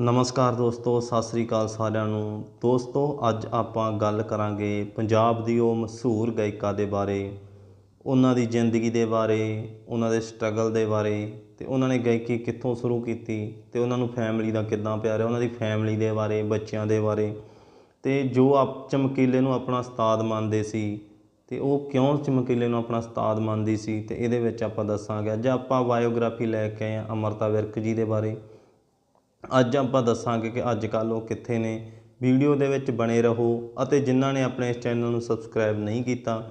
ਨਮਸਕਾਰ ਦੋਸਤੋ, ਸਤਿ ਸ੍ਰੀ ਅਕਾਲ ਸਾਰਿਆਂ ਨੂੰ। ਦੋਸਤੋ, ਅੱਜ ਆਪਾਂ ਗੱਲ ਕਰਾਂਗੇ ਪੰਜਾਬ ਦੀ ਉਹ ਮਸ਼ਹੂਰ ਗਾਇਕਾ ਦੇ ਬਾਰੇ, ਉਹਨਾਂ ਦੀ ਜ਼ਿੰਦਗੀ ਦੇ ਬਾਰੇ, ਉਹਨਾਂ ਦੇ ਸਟਰਗਲ ਦੇ ਬਾਰੇ ਤੇ ਉਹਨਾਂ ਨੇ ਗਾਇਕੀ ਕਿੱਥੋਂ ਸ਼ੁਰੂ ਕੀਤੀ ਤੇ ਉਹਨਾਂ ਨੂੰ ਫੈਮਿਲੀ ਦਾ ਕਿੱਦਾਂ ਪਿਆਰ ਹੈ, ਉਹਨਾਂ ਦੀ ਫੈਮਿਲੀ ਦੇ ਬਾਰੇ, ਬੱਚਿਆਂ ਦੇ ਬਾਰੇ। ਤੇ ਜੋ ਆਪ ਚਮਕੀਲੇ ਨੂੰ ਆਪਣਾ ਉਸਤਾਦ ਮੰਨਦੇ ਸੀ ਤੇ ਉਹ ਕਿਉਂ ਚਮਕੀਲੇ ਨੂੰ ਆਪਣਾ ਉਸਤਾਦ ਮੰਨਦੀ ਸੀ ਤੇ ਇਹਦੇ ਵਿੱਚ ਆਪਾਂ ਦੱਸਾਂਗੇ। ਅੱਜ ਆਪਾਂ ਬਾਇਓਗ੍ਰਾਫੀ ਲੈ ਕੇ ਆਏ ਹਾਂ ਅਮਰਤਾ ਵਿਰਕ ਜੀ ਦੇ ਬਾਰੇ। ਅੱਜ ਆਪਾਂ ਦੱਸਾਂਗੇ ਕਿ ਅੱਜ ਕੱਲ੍ਹ ਉਹ ਕਿੱਥੇ ਨੇ। ਵੀਡੀਓ ਦੇ ਵਿੱਚ ਬਣੇ ਰਹੋ ਅਤੇ ਜਿਨ੍ਹਾਂ ਨੇ ਆਪਣੇ ਇਸ ਚੈਨਲ ਨੂੰ ਸਬਸਕ੍ਰਾਈਬ ਨਹੀਂ ਕੀਤਾ,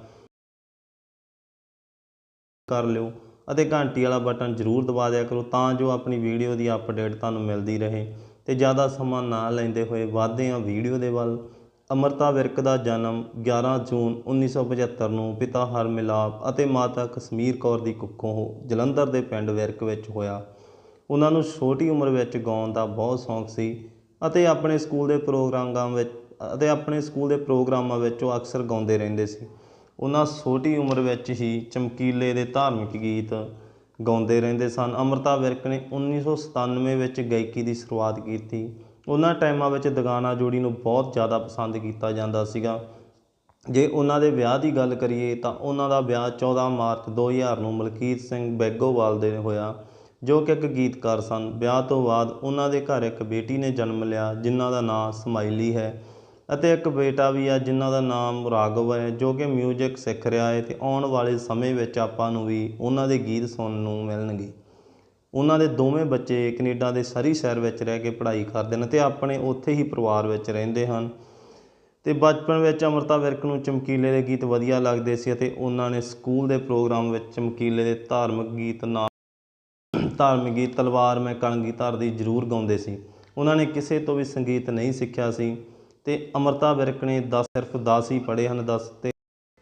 ਕਰ ਲਿਓ ਅਤੇ ਘੰਟੀ ਵਾਲਾ ਬਟਨ ਜ਼ਰੂਰ ਦਬਾ ਦਿਆ ਕਰੋ ਤਾਂ ਜੋ ਆਪਣੀ ਵੀਡੀਓ ਦੀ ਅਪਡੇਟ ਤੁਹਾਨੂੰ ਮਿਲਦੀ ਰਹੇ ਤੇ ਜ਼ਿਆਦਾ ਸਮਾਂ ਨਾ ਲੈਂਦੇ ਹੋਏ ਵਧਦੇ ਹਾਂ ਵੀਡੀਓ ਦੇ ਵੱਲ। ਅਮਰਤਾ ਵਿਰਕ ਦਾ ਜਨਮ 11 ਜੂਨ 1975 ਨੂੰ ਪਿਤਾ ਹਰਮਿਲਾਪ ਅਤੇ ਮਾਤਾ ਕਸ਼ਮੀਰ ਕੌਰ ਦੀ ਕੁੱਖੋਂ ਜਲੰਧਰ ਦੇ ਪਿੰਡ ਵਿਰਕ ਵਿੱਚ ਹੋਇਆ। ਉਹਨਾਂ ਨੂੰ ਛੋਟੀ ਉਮਰ ਵਿੱਚ ਗਾਉਣ ਦਾ ਬਹੁਤ ਸ਼ੌਂਕ ਸੀ ਅਤੇ ਆਪਣੇ ਸਕੂਲ ਦੇ ਪ੍ਰੋਗਰਾਮਾਂ ਵਿੱਚ, ਅਤੇ ਆਪਣੇ ਸਕੂਲ ਦੇ ਪ੍ਰੋਗਰਾਮਾਂ ਵਿੱਚ ਉਹ ਅਕਸਰ ਗਾਉਂਦੇ ਰਹਿੰਦੇ ਸੀ। ਉਹਨਾਂ ਛੋਟੀ ਉਮਰ ਵਿੱਚ ਹੀ ਚਮਕੀਲੇ ਦੇ ਧਾਰਮਿਕ ਗੀਤ ਗਾਉਂਦੇ ਰਹਿੰਦੇ ਸਨ। ਅੰਮ੍ਰਿਤਾ ਵਿਰਕ ਨੇ 1997 ਵਿੱਚ ਗਾਇਕੀ ਦੀ ਸ਼ੁਰੂਆਤ ਕੀਤੀ। ਉਹਨਾਂ ਟਾਈਮਾਂ ਵਿੱਚ ਦਗਾਨਾ ਜੋੜੀ ਨੂੰ ਬਹੁਤ ਜ਼ਿਆਦਾ ਪਸੰਦ ਕੀਤਾ ਜਾਂਦਾ ਸੀਗਾ। ਜੇ ਉਹਨਾਂ ਦੇ ਵਿਆਹ ਦੀ ਗੱਲ ਕਰੀਏ ਤਾਂ ਉਹਨਾਂ ਦਾ ਵਿਆਹ 14 ਮਾਰਚ 2000 ਨੂੰ ਮਲਕੀਤ ਸਿੰਘ ਬੈਗੋਵਾਲ ਦੇ ਹੋਇਆ ਜੋ ਕਿ ਇੱਕ ਗੀਤਕਾਰ ਸਨ। ਵਿਆਹ ਤੋਂ ਬਾਅਦ ਉਹਨਾਂ ਦੇ ਘਰ ਇੱਕ ਬੇਟੀ ਨੇ ਜਨਮ ਲਿਆ, ਜਿਨ੍ਹਾਂ ਦਾ ਨਾਂ ਸਮਾਈਲੀ ਹੈ ਅਤੇ ਇੱਕ ਬੇਟਾ ਵੀ ਹੈ, ਜਿਨ੍ਹਾਂ ਦਾ ਨਾਮ ਰਾਘਵ ਹੈ, ਜੋ ਕਿ ਮਿਊਜ਼ਿਕ ਸਿੱਖ ਰਿਹਾ ਹੈ ਅਤੇ ਆਉਣ ਵਾਲੇ ਸਮੇਂ ਵਿੱਚ ਆਪਾਂ ਨੂੰ ਵੀ ਉਹਨਾਂ ਦੇ ਗੀਤ ਸੁਣਨ ਨੂੰ ਮਿਲਣਗੇ। ਉਹਨਾਂ ਦੇ ਦੋਵੇਂ ਬੱਚੇ ਕੈਨੇਡਾ ਦੇ ਸਰੀ ਸ਼ਹਿਰ ਵਿੱਚ ਰਹਿ ਕੇ ਪੜ੍ਹਾਈ ਕਰਦੇ ਨੇ ਅਤੇ ਆਪਣੇ ਉੱਥੇ ਹੀ ਪਰਿਵਾਰ ਵਿੱਚ ਰਹਿੰਦੇ ਹਨ। ਅਤੇ ਬਚਪਨ ਵਿੱਚ ਅਮਰਤਾ ਵਿਰਕ ਨੂੰ ਚਮਕੀਲੇ ਦੇ ਗੀਤ ਵਧੀਆ ਲੱਗਦੇ ਸੀ ਅਤੇ ਉਹਨਾਂ ਨੇ ਸਕੂਲ ਦੇ ਪ੍ਰੋਗਰਾਮ ਵਿੱਚ ਚਮਕੀਲੇ ਦੇ ਧਾਰਮਿਕ ਗੀਤ ਨਾਲ ਧਾਰਮਿਕ ਤਲਵਾਰ ਮੈਂ ਕਲਗੀ ਧਰਦੀ ਜ਼ਰੂਰ ਗਾਉਂਦੇ ਸੀ। ਉਹਨਾਂ ਨੇ ਕਿਸੇ ਤੋਂ ਵੀ ਸੰਗੀਤ ਨਹੀਂ ਸਿੱਖਿਆ ਸੀ। ਤੇ ਅਮਰਤਾ ਵਿਰਕ ਨੇ 10 ਸਿਰਫ 10 ਹੀ ਪੜ੍ਹੇ ਹਨ 10 ਤੇ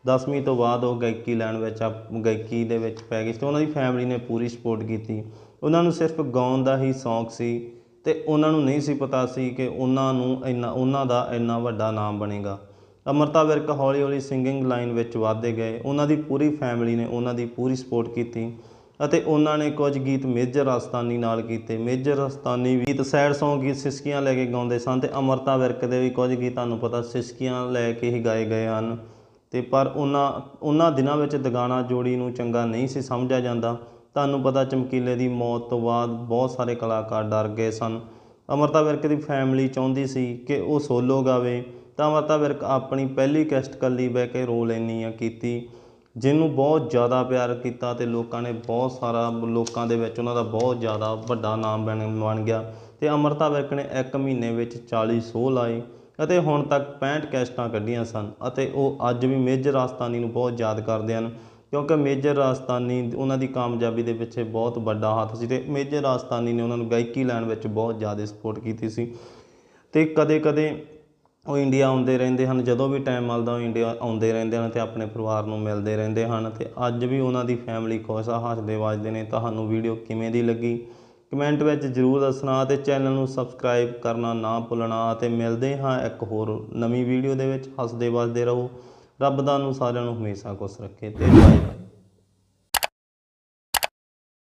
10ਵੀਂ ਤੋਂ ਬਾਅਦ ਉਹ ਗਾਇਕੀ ਲੈਣ ਵਿੱਚ ਆਪ- ਗਾਇਕੀ ਦੇ ਵਿੱਚ ਪੈ ਗਏ ਸੀ ਤੇ ਉਹਨਾਂ ਦੀ ਫੈਮਿਲੀ ਨੇ ਪੂਰੀ ਸਪੋਰਟ ਕੀਤੀ। ਉਹਨਾਂ ਨੂੰ ਸਿਰਫ ਗਾਉਣ ਦਾ ਹੀ ਸ਼ੌਂਕ ਸੀ ਤੇ ਉਹਨਾਂ ਨੂੰ ਨਹੀਂ ਸੀ ਪਤਾ ਸੀ ਕਿ ਉਹਨਾਂ ਨੂੰ ਇੰਨਾ, ਉਹਨਾਂ ਦਾ ਇੰਨਾ ਵੱਡਾ ਨਾਮ ਬਣੇਗਾ। ਅਮਰਤਾ ਵਿਰਕ ਹੌਲੀ ਹੌਲੀ ਸਿੰਗਿੰਗ ਲਾਈਨ ਵਿੱਚ ਵਧਦੇ ਗਏ। ਉਹਨਾਂ ਦੀ ਪੂਰੀ ਫੈਮਿਲੀ ਨੇ ਉਹਨਾਂ ਦੀ ਪੂਰੀ ਸਪੋਰਟ ਕੀਤੀ। ਅਤੇ ਉਹਨਾਂ ਨੇ ਕੁਝ ਗੀਤ ਮੇਜਰ ਅਸਤਾਨੀ ਨਾਲ ਕੀਤੇ। ਮੇਜਰ ਰਾਜਸਥਾਨੀ ਗੀਤ ਸੈਡ Song ਗੀਤ ਸਿਸਕੀਆਂ ਲੈ ਕੇ ਗਾਉਂਦੇ ਸਨ ਤੇ ਅਮਰਤਾ ਵਿਰਕ ਦੇ ਵੀ ਕੁਝ ਗੀਤ ਤੁਹਾਨੂੰ ਪਤਾ ਸਿਸਕੀਆਂ ਲੈ ਕੇ ਹੀ ਗਾਏ ਗਏ ਹਨ। ਤੇ ਪਰ ਉਹਨਾਂ ਉਹਨਾਂ ਦਿਨਾਂ ਵਿੱਚ ਦਗਾਣਾ ਜੋੜੀ ਨੂੰ ਚੰਗਾ ਨਹੀਂ ਸੀ ਸਮਝਿਆ ਜਾਂਦਾ। ਤੁਹਾਨੂੰ ਪਤਾ ਚਮਕੀਲੇ ਦੀ ਮੌਤ ਤੋਂ ਬਾਅਦ ਬਹੁਤ ਸਾਰੇ ਕਲਾਕਾਰ ਡਰ ਗਏ ਸਨ। ਅਮਰਤਾ ਵਿਰਕ ਦੀ ਫੈਮਿਲੀ ਚਾਹੁੰਦੀ ਸੀ ਕਿ ਉਹ ਸੋਲੋ ਗਾਵੇ। ਤਾਂ ਅਮਰਤਾ ਵਿਰਕ ਆਪਣੀ ਪਹਿਲੀ ਕੈਸਟ ਕੱਲੀ ਬਹਿ ਕੇ ਰੋਲ ਲੈਣੀ ਆ ਕੀਤੀ। ਜਿਹਨੂੰ ਬਹੁਤ ਜ਼ਿਆਦਾ ਪਿਆਰ ਕੀਤਾ ਅਤੇ ਲੋਕਾਂ ਨੇ ਬਹੁਤ ਸਾਰਾ, ਲੋਕਾਂ ਦੇ ਵਿੱਚ ਉਹਨਾਂ ਦਾ ਬਹੁਤ ਜ਼ਿਆਦਾ ਵੱਡਾ ਨਾਮ ਬਣ ਬਣ ਗਿਆ। ਅਤੇ ਅੰਮ੍ਰਿਤਾ ਵਿਰਕ ਨੇ ਇੱਕ ਮਹੀਨੇ ਵਿੱਚ 40 ਸ਼ੋਅ ਲਾਏ ਅਤੇ ਹੁਣ ਤੱਕ 65 ਕੈਸਟਾਂ ਕੱਢੀਆਂ ਸਨ ਅਤੇ ਉਹ ਅੱਜ ਵੀ ਮੇਜਰ ਰਾਜਸਥਾਨੀ ਨੂੰ ਬਹੁਤ ਯਾਦ ਕਰਦੇ ਹਨ ਕਿਉਂਕਿ ਮੇਜਰ ਰਾਜਸਥਾਨੀ ਉਹਨਾਂ ਦੀ ਕਾਮਯਾਬੀ ਦੇ ਪਿੱਛੇ ਬਹੁਤ ਵੱਡਾ ਹੱਥ ਸੀ ਅਤੇ ਮੇਜਰ ਰਾਜਸਥਾਨੀ ਨੇ ਉਹਨਾਂ ਨੂੰ ਗਾਇਕੀ ਲੈਣ ਵਿੱਚ ਬਹੁਤ ਜ਼ਿਆਦਾ ਸਪੋਰਟ ਕੀਤੀ ਸੀ। ਅਤੇ ਕਦੇ ਕਦੇ ਉਹ ਇੰਡੀਆ ਆਉਂਦੇ ਰਹਿੰਦੇ ਹਨ, ਜਦੋਂ ਵੀ ਟਾਈਮ ਮਿਲਦਾ ਉਹ ਇੰਡੀਆ ਆਉਂਦੇ ਰਹਿੰਦੇ ਹਨ ਅਤੇ ਆਪਣੇ ਪਰਿਵਾਰ ਨੂੰ ਮਿਲਦੇ ਰਹਿੰਦੇ ਹਨ ਅਤੇ ਅੱਜ ਵੀ ਉਹਨਾਂ ਦੀ ਫੈਮਿਲੀ ਖੁਸ਼ ਆ, ਹੱਸਦੇ ਵੱਜਦੇ ਨੇ, ਤੁਹਾਨੂੰ ਵੀਡੀਓ ਕਿਵੇਂ ਦੀ ਲੱਗੀ? ਕਮੈਂਟ ਵਿੱਚ ਜ਼ਰੂਰ ਦੱਸਣਾ ਅਤੇ ਚੈਨਲ ਨੂੰ ਸਬਸਕ੍ਰਾਈਬ ਕਰਨਾ ਨਾ ਭੁੱਲਣਾ ਅਤੇ ਮਿਲਦੇ ਹਾਂ ਇੱਕ ਹੋਰ ਨਵੀਂ ਵੀਡੀਓ ਦੇ ਵਿੱਚ, ਹੱਸਦੇ ਵੱਜਦੇ ਰਹੋ, ਰੱਬ ਦਾ ਨੂੰ ਸਾਰਿਆਂ ਨੂੰ ਹਮੇਸ਼ਾ ਖੁਸ਼ ਰੱਖੇ ਤੇ ਬਾਏ ਬਾਏ